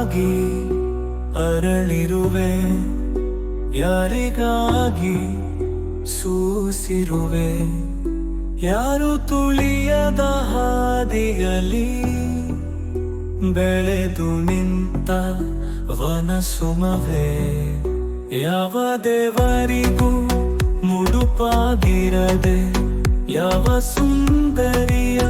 ಯಾರಿಗಾಗಿ ಅರಳಿರುವೆ, ಯಾರಿಗಾಗಿ ಸೂಸಿರುವೆ? ಯಾರು ತುಳಿಯದ ಹಾದಿಯಲ್ಲಿ ಬೆಳೆದು ನಿಂತ ವನಸುಮವೇ? ಯಾವ ದೇವರಿಗೂ ಮುಡುಪಾಗಿರದೆ, ಯಾವ ಸುಂದರಿಯ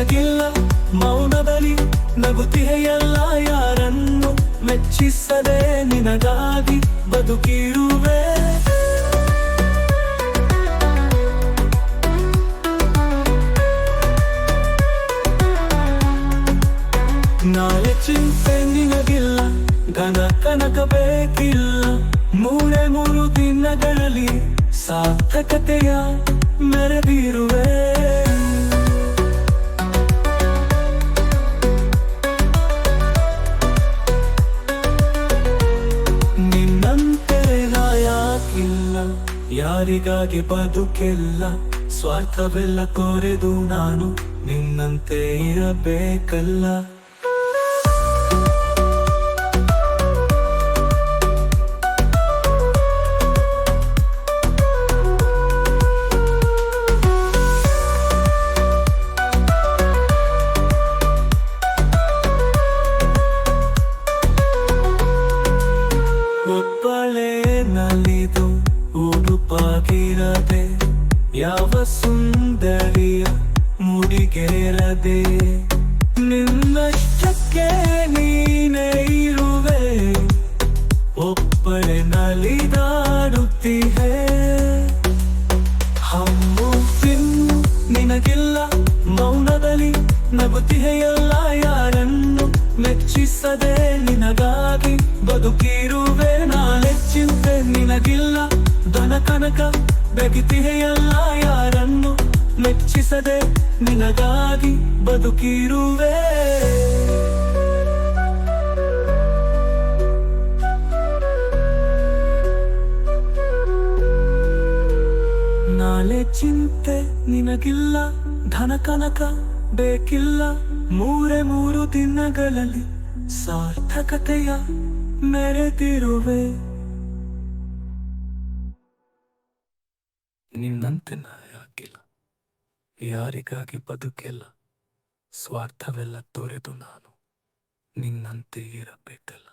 ನಿನಗಿಲ್ಲ ಮೌನದಲ್ಲಿ ನಗುತ್ತಿಹೆಯಲ್ಲ ಯಾರನ್ನು ಮೆಚ್ಚಿಸದೆ ನಿನಗಾಗಿ ಬದುಕಿರುವೆ. ನಾಳೆ ಚಿಂತೆ ನಿನಗಿಲ್ಲ, ಘನ ಕನಕ ಬೇಕಿಲ್ಲ. ಮೂರೇ ಮೂರು ದಿನಗಳಲ್ಲಿ ಸಾರ್ಥಕತೆಯ ಮೆರೆದಿರುವೆ. ಯಾರಿಗಾಗಿ ಬದುಕಿಲ್ಲ ಸ್ವಾರ್ಥವೆಲ್ಲ ಕೋರೆದು ನಾನು ನಿನ್ನಂತೆ ಇರಬೇಕಲ್ಲ. ಒಬ್ಬಳೇ ನಲಿದು ಉಡುಪಾಗಿರದೆ, ಯಾವ ಸುಂದರಿಯ ಮುಡಿಗೇರದೆ. ನಿನ್ನಷ್ಟಕ್ಕೆ ನೀನೇ ಇರುವೆ, ಒಬ್ಬಳೆ ನಲಿದಾಡುತ್ತೀಹೇ ಹಮ್ಮು ನಿನಗಿಲ್ಲ, ಮೌನದಲ್ಲಿ ನಗುತ್ತಿಹೆಯಲ್ಲ ಯಾರನ್ನು ಮೆಚ್ಚಿಸದೆ ನಿನಗಾಗಿ ಬದುಕಿರುವೆ. ನಾಳೆ ಚಿಂತೆ ನಿನಗಿಲ್ಲ ಕನಕ ಬೆಗಿತಿಹೆಯಲ್ಲ ಯಾರನ್ನು ಮೆಚ್ಚಿಸದೆ ನಿನಗಾಗಿ ಬದುಕಿರುವೆ? ನಾಳೆ ಚಿಂತೆ ನಿನಗಿಲ್ಲ, ಧನ ಕನಕ ಬೇಕಿಲ್ಲ. ಮೂರೆ ಮೂರು ದಿನಗಳಲ್ಲಿ ಸಾರ್ಥಕತೆಯ ಮೆರೆದಿರುವೆ. ನಿನ್ನಂತೆ ನಾ ಯಾಕಿಲ್ಲ ಯಾರಿಗಾಗಿ ಬದುಕೆಲ್ಲ. ಸ್ವಾರ್ಥವೆಲ್ಲ ತೊರೆದು ನಾನು ನಿನ್ನಂತೆ ಇರಬೇಕಲ್ಲ.